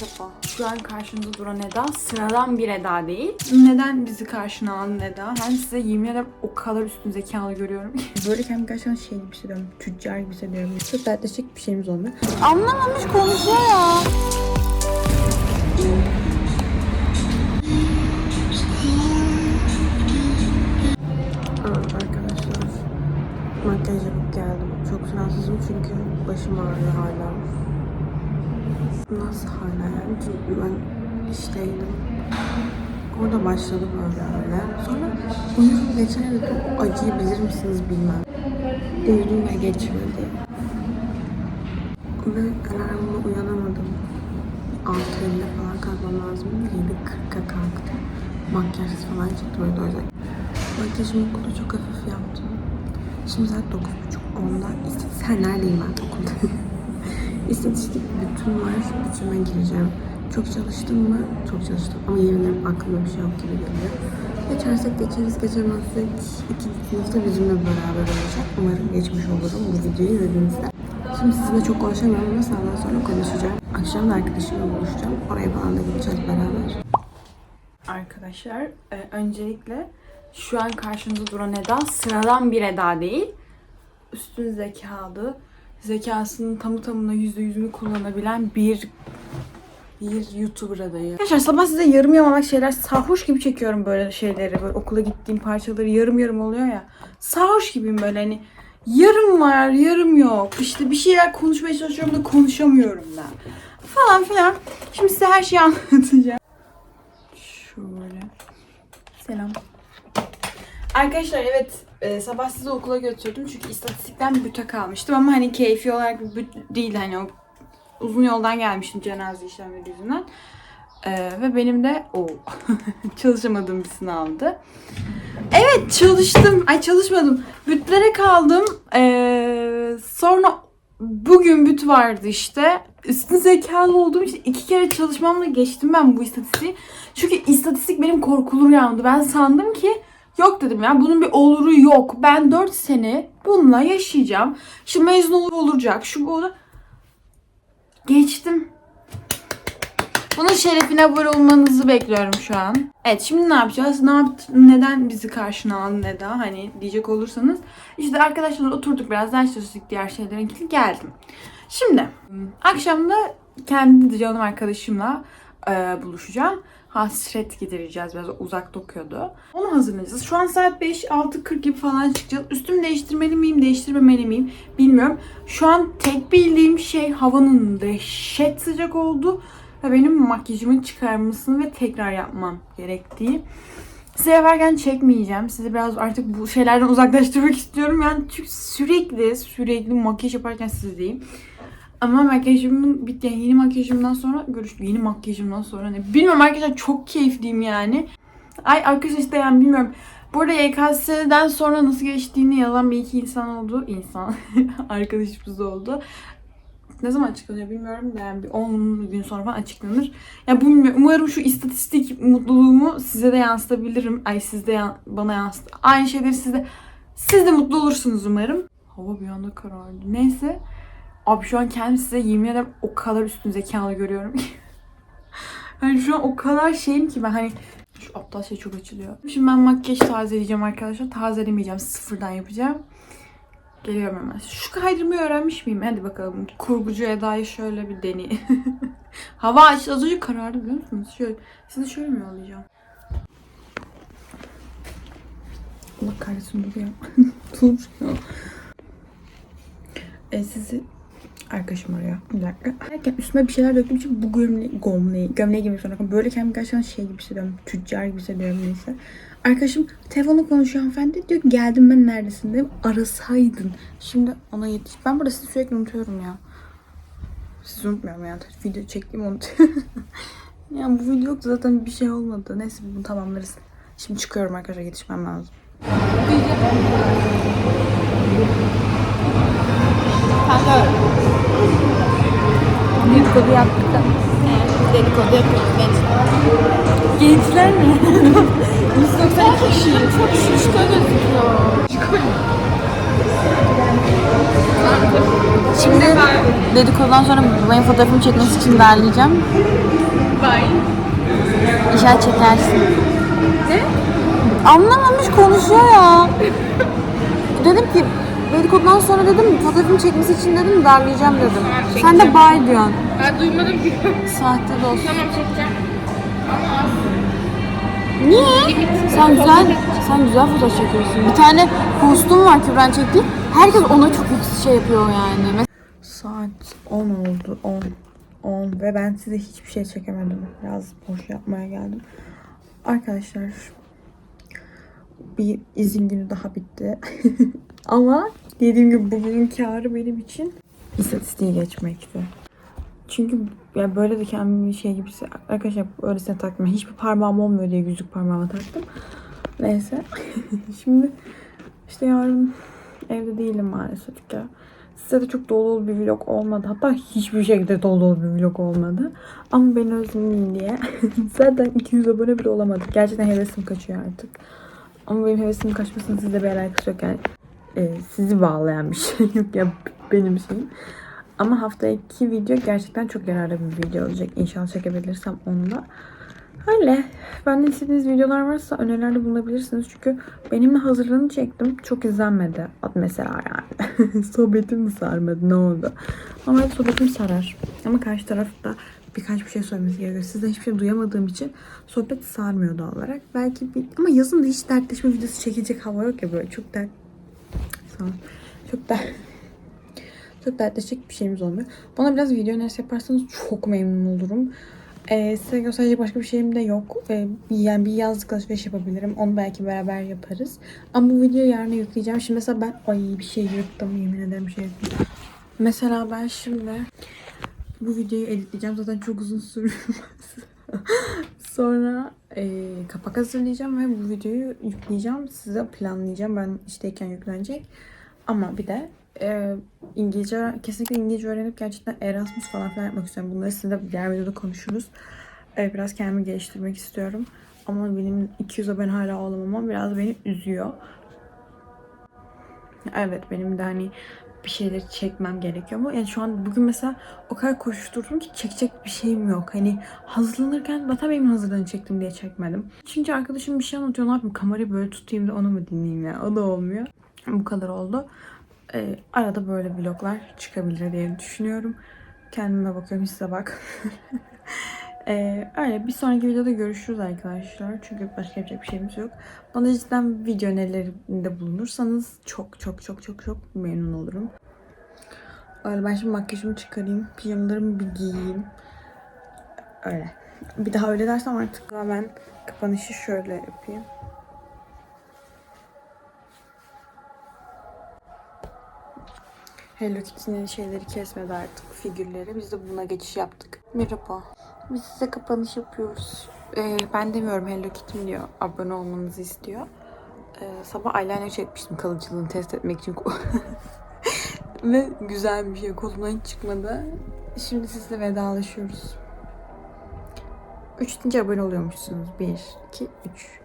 Merhaba. Şu an karşınızda duran Eda sıradan bir Eda değil. Neden bizi karşına aldın Eda? Ben size yemin ederim o kadar üstün zekalı görüyorum. Böyle kendimi gerçekten şey gibi hissediyorum. Tüccar gibi hissediyorum. Çok dertleşecek bir şeyimiz oldu. Anlamamış konuşuyor ya. Makyaj yapıp geldim. Çok rahatsızım çünkü başım ağrıyor hala. Nasıl hala yani? Çünkü ben işteydim. Orada başladı böyle öyle. Sonra uyudum geçen evde o acıyı bilir misiniz bilmem. Uyudum ve geçmedi. Ve alarmla uyanamadım. 6.50'de falan kalkmam lazım. 7.40'a kalktım. Makyajsız falan çıktım öyle o yüzden. Makyajımı okulda çok hafif yaptım. Şimdi saat 9.30-10'da. İstatistik, ha, neredeyim ben okulda? İstatistik bütün var. Bütüme gireceğim. Çok çalıştım mı? Çok çalıştım. Ama yemin aklımda bir şey yok gibi geliyor. Geçersek geçeriz, geçemezsek ikinci sınıfta bizimle beraber olacak. Umarım geçmiş olurum bu videoyu izlediğinizde. Şimdi sizinle çok konuşamıyorum ama senden sonra konuşacağım. Akşam da arkadaşımla buluşacağım. Oraya falan da gideceğiz beraber. Arkadaşlar e, öncelikle şu an karşınızda duran Eda sıradan bir Eda değil. Üstün zekalı, zekasının tamı tamına yüzde yüzünü kullanabilen bir bir YouTuber adayı. Arkadaşlar sabah size yarım yamalak şeyler sarhoş gibi çekiyorum böyle şeyleri. Böyle okula gittiğim parçaları yarım yarım oluyor ya. Sarhoş gibiyim böyle hani yarım var yarım yok. İşte bir şeyler konuşmaya çalışıyorum da konuşamıyorum da. Falan filan. Şimdi size her şeyi anlatacağım. Şöyle. Selam. Arkadaşlar evet e, sabah sizi okula götürdüm çünkü istatistikten büte kalmıştım ama hani keyfi olarak bir büt değil hani o uzun yoldan gelmiştim cenaze işlemleri yüzünden. E, ve benim de o çalışamadığım bir sınavdı. Evet çalıştım. Ay çalışmadım. Bütlere kaldım. E, sonra bugün büt vardı işte. Üstün zekalı olduğum için iki kere çalışmamla geçtim ben bu istatistiği. Çünkü istatistik benim korkulu rüyamdı. Ben sandım ki yok dedim ya bunun bir oluru yok. Ben 4 sene bununla yaşayacağım. Şimdi mezun olur olacak. Şu bu. Geçtim. Bunun şerefine olmanızı bekliyorum şu an. Evet şimdi ne yapacağız? Ne yap neden bizi karşına aldın Eda? Hani diyecek olursanız. İşte arkadaşlarla oturduk biraz ders çalıştık diğer şeylerin ilgili geldim. Şimdi akşam da kendi canım arkadaşımla e, buluşacağım. Hasret gidereceğiz biraz uzakta okuyordu. Onu hazırlayacağız. Şu an saat 5 6.40 gibi falan çıkacağız. Üstümü değiştirmeli miyim, değiştirmemeli miyim bilmiyorum. Şu an tek bildiğim şey havanın dehşet sıcak oldu ve benim makyajımın çıkarmasını ve tekrar yapmam gerektiği. Size yaparken çekmeyeceğim. Sizi biraz artık bu şeylerden uzaklaştırmak istiyorum. Yani çünkü sürekli sürekli makyaj yaparken sizdeyim. Ama makyajımın bitti. Yani yeni makyajımdan sonra görüştük. Yeni makyajımdan sonra ne? Bilmiyorum arkadaşlar çok keyifliyim yani. Ay arkadaşlar işte yani bilmiyorum. Bu arada YKS'den sonra nasıl geçtiğini yazan bir iki insan oldu. İnsan. Arkadaşımız oldu. Ne zaman açıklanıyor bilmiyorum da yani bir 10 gün sonra falan açıklanır. Ya bu bilmiyorum. Umarım şu istatistik mutluluğumu size de yansıtabilirim. Ay siz de yan- bana yansıt. Aynı şeyleri siz de siz de mutlu olursunuz umarım. Hava bir anda karardı. Neyse. Abi şu an kendimi size yemin ederim o kadar üstün zekalı görüyorum ki. hani şu an o kadar şeyim ki ben hani şu aptal şey çok açılıyor. Şimdi ben makyaj tazeleyeceğim arkadaşlar. Tazelemeyeceğim. Sıfırdan yapacağım. Geliyorum hemen. Şu kaydırmayı öğrenmiş miyim? Hadi bakalım. Kurgucu Eda'yı şöyle bir deneyim. Hava açtı. Az önce karardı biliyor musunuz? Şöyle, size şöyle mi yollayacağım? Allah kahretsin dur ya. dur ya. E, sizi arkadaşım arıyor. Bir dakika. Derken üstüme bir şeyler döktüğüm için bu gömleği, gömleği, gömleği gibi sonra böyle kendimi gerçekten şey gibi hissediyorum. Tüccar gibi hissediyorum neyse. Arkadaşım telefonla konuşuyor hanımefendi. Diyor ki geldim ben neredesin dedim. Arasaydın. Şimdi ona yetiş. Ben burada sizi sürekli unutuyorum ya. Sizi unutmuyorum yani. Video çektiğimi unutuyorum. yani bu video yoktu zaten bir şey olmadı. Neyse bunu tamamlarız. Şimdi çıkıyorum arkadaşlar yetişmem lazım. Dedikodu yaptık da. Dedikodu yapıyoruz gençler. Gençler mi? 190 kişi. Çok şişko gözüküyor. Şimdi dedikodudan sonra benim fotoğrafımı çekmesi için derleyeceğim. İnşallah çekersin. Ne? Anlamamış konuşuyor ya. dedim ki dedikodudan sonra dedim fotoğrafımı çekmesi için dedim derleyeceğim dedim. Sen de bay diyorsun. Ben duymadım ki. Sahte dost. tamam çekeceğim. Niye? Sen güzel, sen güzel fotoğraf çekiyorsun. Bir tane postum var Kübran çekti. Herkes ona çok şey yapıyor yani. Saat 10 oldu. 10. 10 ve ben size hiçbir şey çekemedim. Biraz boş yapmaya geldim. Arkadaşlar bir izin günü daha bitti. Ama dediğim gibi bugünün karı benim için istatistiği geçmekti. Çünkü ya böyle de kendimi şey gibi arkadaşlar öylesine taktım. Hiçbir parmağım olmuyor diye yüzük parmağıma taktım. Neyse. Şimdi işte yarın evde değilim maalesef ki. Size de çok dolu dolu bir vlog olmadı. Hatta hiçbir şekilde dolu dolu bir vlog olmadı. Ama beni özlemeyin diye. Zaten 200 abone bile olamadık. Gerçekten hevesim kaçıyor artık. Ama benim hevesimin kaçmasının sizle bir alakası yok yani. Ee, sizi bağlayan bir şey yok ya benim şeyim. Ama haftaki video gerçekten çok yararlı bir video olacak. İnşallah çekebilirsem onu da. Öyle. Benden istediğiniz videolar varsa önerilerde bulunabilirsiniz. Çünkü benimle hazırlığını çektim. Çok izlenmedi. At mesela yani. Sohbetim sarmadı? Ne oldu? Ama sohbetim sarar. Ama karşı tarafta birkaç bir şey söylemesi gerekiyor. Sizden hiçbir şey duyamadığım için sohbet sarmıyor doğal olarak. Belki bir... Ama yazın da hiç dertleşme videosu çekecek hava yok ya böyle. Çok dert... Ol. Çok dert... Çok dertleşecek bir şeyimiz olmuyor. Bana biraz video önerisi yaparsanız çok memnun olurum. Ee, size gösterecek başka bir şeyim de yok. Ee, yani bir yazlık alışveriş yapabilirim. Onu belki beraber yaparız. Ama bu videoyu yarına yükleyeceğim. Şimdi mesela ben ay bir şey yırttım yemin ederim bir şey yırttım. Mesela ben şimdi bu videoyu editleyeceğim. Zaten çok uzun sürmez. Sonra e, kapak hazırlayacağım ve bu videoyu yükleyeceğim. Size planlayacağım. Ben işteyken yüklenecek. Ama bir de e, İngilizce, kesinlikle İngilizce öğrenip gerçekten Erasmus falan filan yapmak istiyorum. Bunları sizinle diğer videoda konuşuruz. E, biraz kendimi geliştirmek istiyorum. Ama benim 200'e ben hala olamamam biraz beni üzüyor. Evet benim de hani bir şeyleri çekmem gerekiyor ama yani şu an bugün mesela o kadar koşturdum ki çekecek bir şeyim yok. Hani hazırlanırken zaten benim hazırlığını çektim diye çekmedim. Çünkü arkadaşım bir şey anlatıyor ne yapayım kamerayı böyle tutayım da onu mu dinleyeyim ya o da olmuyor. Bu kadar oldu. Ee, arada böyle vloglar çıkabilir diye düşünüyorum. Kendime bakıyorum size bak. Ee, öyle bir sonraki videoda görüşürüz arkadaşlar. Çünkü başka yapacak bir şeyimiz yok. Bana cidden video önerilerinde bulunursanız çok çok çok çok çok memnun olurum. Öyle ben şimdi makyajımı çıkarayım. Pijamalarımı bir giyeyim. Öyle. Bir daha öyle dersem artık ben kapanışı şöyle yapayım. Hello Kitty'nin şeyleri kesmedi artık figürleri. Biz de buna geçiş yaptık. Merhaba. Biz size kapanış yapıyoruz. Ee, ben demiyorum Hello Kitty diyor. Abone olmanızı istiyor. Ee, sabah eyeliner çekmiştim kalıcılığını test etmek için. Ve güzel bir şey. Kolumdan hiç çıkmadı. Şimdi sizle vedalaşıyoruz. Üç deyince abone oluyormuşsunuz. Bir, iki, üç.